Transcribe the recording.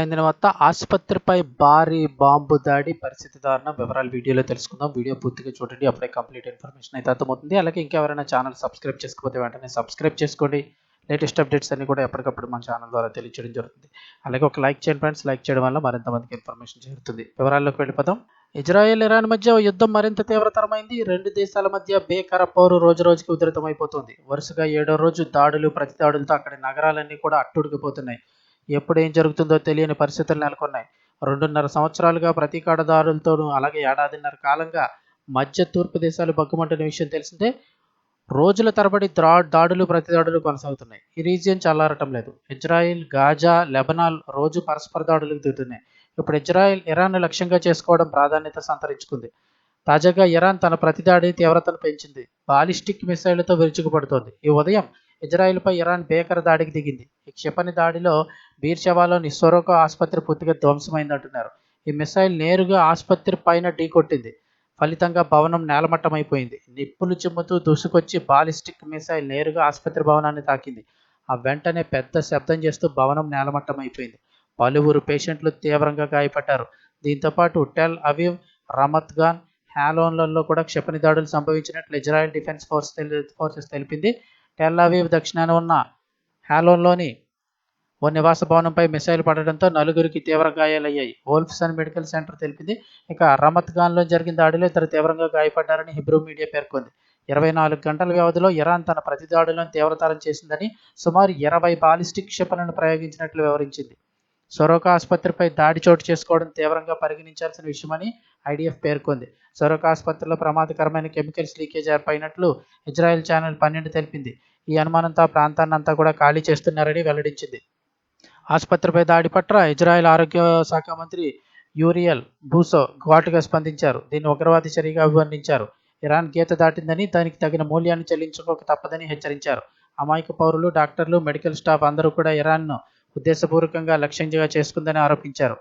అయిన తర్వాత ఆసుపత్రిపై భారీ బాంబు దాడి పరిస్థితి దారుణం. వివరాలు వీడియోలో తెలుసుకుందాం. వీడియో పూర్తిగా చూడండి. అప్పుడే కంప్లీట్ ఇన్ఫర్మేషన్ అయితే అర్థమవుతుంది. అలాగే ఇంకెవరైనా ఛానల్ సబ్స్క్రైబ్ చేసుకోకపోతే వెంటనే సబ్స్క్రైబ్ చేసుకోండి. లేటెస్ట్ అప్డేట్స్ అన్ని కూడా ఎప్పటికప్పుడు మన ఛానల్ ద్వారా తెలియజేయడం జరుగుతుంది. అలాగే ఒక లైక్ చేయండి ఫ్రెండ్స్. లైక్ చేయడం వల్ల మరింత మందికి ఇన్ఫర్మేషన్ చేరుతుంది. వివరాల్లోకి వెళ్ళిపోదాం. ఇజ్రాయెల్ ఇరాన్ మధ్య యుద్ధం మరింత తీవ్రతరమైంది. రెండు దేశాల మధ్య బేకర పోరు రోజు రోజుకి ఉధృతమైపోతుంది. వరుసగా ఏడో రోజు దాడులు ప్రతి దాడులతో అక్కడి నగరాలన్నీ కూడా అట్టుడికిపోతున్నాయి ఎప్పుడు ఏం జరుగుతుందో తెలియని పరిస్థితులు నెలకొన్నాయి. రెండున్నర సంవత్సరాలుగా ప్రతీకాడదారులతోనూ అలాగే ఏడాదిన్నర కాలంగా మధ్య తూర్పు దేశాలు బగ్గుమంటున్న విషయం తెలిసిందే రోజుల తరబడి ద్రా దాడులు ప్రతిదాడులు కొనసాగుతున్నాయి. ఈ రీజియన్ చల్లారటం లేదు. ఇజ్రాయిల్ గాజా లెబనాల్ రోజు పరస్పర దాడులకు దిగుతున్నాయి. ఇప్పుడు ఇజ్రాయిల్ ఇరాన్ను లక్ష్యంగా చేసుకోవడం ప్రాధాన్యత సంతరించుకుంది. తాజాగా ఇరాన్ తన ప్రతిదాడి తీవ్రతను పెంచింది. బాలిస్టిక్ మిసైళ్ళతో విరుచుకుపడుతోంది. ఈ ఉదయం ఇజ్రాయిల్పై ఇరాన్ భీకర దాడికి దిగింది. ఈ క్షిపణి దాడిలో బీర్షవాలోని సొరోక ఆసుపత్రి పూర్తిగా ధ్వంసమైందంటున్నారు. ఈ మిసైల్ నేరుగా ఆసుపత్రి పైన ఢీకొట్టింది ఫలితంగా భవనం నేలమట్టమైపోయింది. నిప్పులు చిమ్ముతూ దూసుకొచ్చి బాలిస్టిక్ మిసైల్ నేరుగా ఆసుపత్రి భవనాన్ని తాకింది. ఆ వెంటనే పెద్ద శబ్దం చేస్తూ భవనం నేలమట్టమైపోయింది. పలువురు పేషెంట్లు తీవ్రంగా గాయపడ్డారు. దీంతోపాటు టెల్ అవీవ్ రమత్గాన్ హ్యాలోన్లలో కూడా క్షిపణి దాడులు సంభవించినట్లు ఇజ్రాయెల్ డిఫెన్స్ ఫోర్స్ ఫోర్సెస్ తెలిపింది. టెల్లావీవ్ దక్షిణాన ఉన్న హ్యాలోన్లోని ఓ నివాస భవనంపై మిసైల్ పడడంతో నలుగురికి తీవ్ర గాయాలయ్యాయి. వోల్ఫ్సన్ మెడికల్ సెంటర్ తెలిపింది. ఇక రమత్ గాన్లో జరిగిన దాడిలో ఇద్దరు తీవ్రంగా గాయపడ్డారని హిబ్రూ మీడియా పేర్కొంది. ఇరవై నాలుగు గంటల వ్యవధిలో ఇరాన్ తన ప్రతి దాడులను తీవ్రతరం చేసిందని సుమారు ఇరవై బాలిస్టిక్ క్షిపణులను ప్రయోగించినట్లు వివరించింది. సొరోకా ఆసుపత్రిపై దాడి చోటు చేసుకోవడం తీవ్రంగా పరిగణించాల్సిన విషయమని ఐడిఎఫ్ పేర్కొంది. సొరోకా ఆసుపత్రిలో ప్రమాదకరమైన కెమికల్స్ లీకేజ్ ఏర్పడినట్లు ఇజ్రాయెల్ ఛానల్ పన్నెండు తెలిపింది. ఈ అనుమానంతో ఆ ప్రాంతాన్ని అంతా కూడా ఖాళీ చేస్తున్నారని వెల్లడించింది. ఆసుపత్రిపై దాడి పట్ల ఇజ్రాయెల్ ఆరోగ్య శాఖ మంత్రి యూరియల్ బూసో ఘాటుగా స్పందించారు. దీన్ని ఉగ్రవాది చర్యగా అభివర్ణించారు. ఇరాన్ గీత దాటిందని దానికి తగిన మూల్యాన్ని చెల్లించుకోక తప్పదని హెచ్చరించారు. అమాయక పౌరులు డాక్టర్లు మెడికల్ స్టాఫ్ అందరూ కూడా ఇరాన్ను ఉద్దేశపూర్వకంగా లక్ష్యంగా చేసుకుందని ఆరోపించారు.